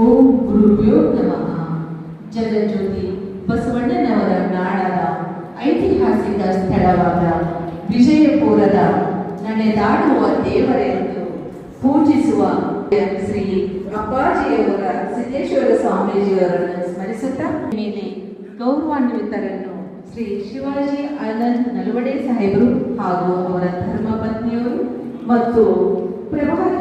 ಓಂ ಗುರುಭ್ಯೋ ನಮಃ. ಜಗಜ್ಯೋತಿ ಬಸವಣ್ಣನವರ ನಾಡದ ಐತಿಹಾಸಿಕ ಸ್ಥಳವಾದ ವಿಜಯಪುರದ ನಡೆದಾಡುವ ದೇವರೆಂದು ಪೂಜಿಸುವ ಶ್ರೀ ಅಪ್ಪಾಜಿಯವರ ಸಿದ್ದೇಶ್ವರ ಸ್ವಾಮೀಜಿಯವರನ್ನು ಸ್ಮರಿಸುತ್ತಾ ಮೇಲೆ ಗೌರವಾನ್ವಿತರನ್ನು ಶ್ರೀ ಶಿವಾಜಿ ಆನಂದ್ ನಲವಡೆ ಸಾಹೇಬರು ಹಾಗೂ ಅವರ ಧರ್ಮಪತ್ನಿಯವರು ಮತ್ತು ಪ್ರಭಾರ